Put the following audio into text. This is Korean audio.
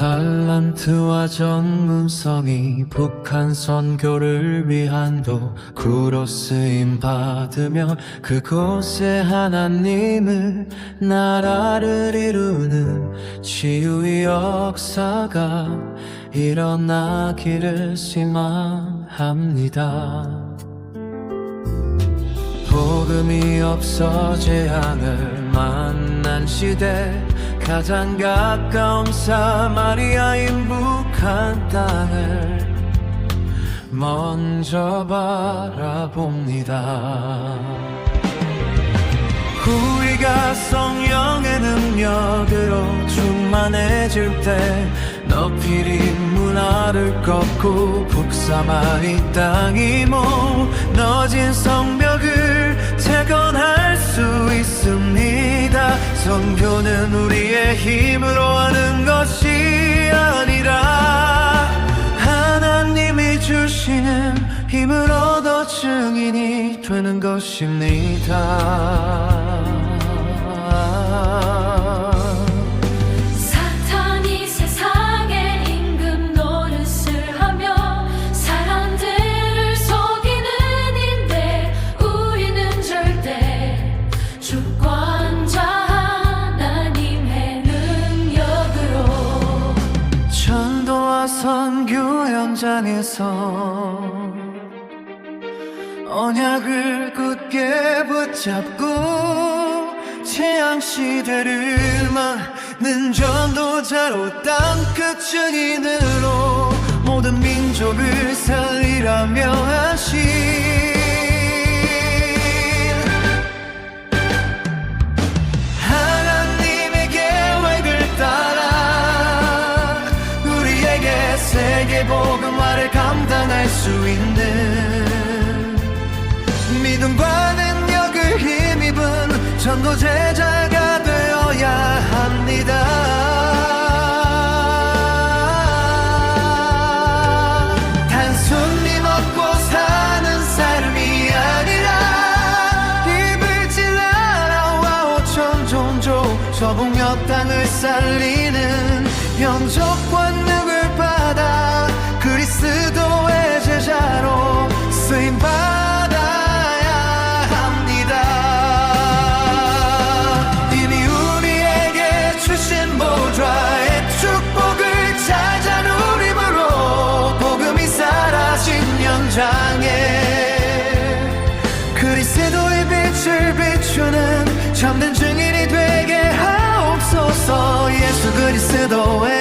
전도와 전문성이 북한 선교를 위한 도구로 쓰임 받으며 그곳에 하나님을 나라를 이루는 치유의 역사가 일어나기를 희망합니다. 복음이 없어 재앙을 만난 시대 가장 가까운 사마리아인 북한 땅을 먼저 바라봅니다. 우리가 성령의 능력으로 충만해질 때 너필이 문화를 꺾고 북사마리 땅이 무너진 성벽을 재건할 수 있습니다 성교는 우리의 힘으로 하는 것이 아니라 하나님이 주시는 힘을 얻어 증인이 되는 것입니다. 전도와 선교 현장에서 언약을 굳게 붙잡고 재앙 시대를 막는 전도자로 땅끝 증인으로 모든 민족을 살리라며 하신 복음화를 감당할 수 있는 믿음과 능력을 힘입은 전도 제자가 되어야 합니다. 단순히 먹고 사는 삶이 아니라 입을 찔러라 오천 종족 저북녘 땅을 살리는 영적과 능 참된 증인이 되게 하옵소서. 예수 그리스도의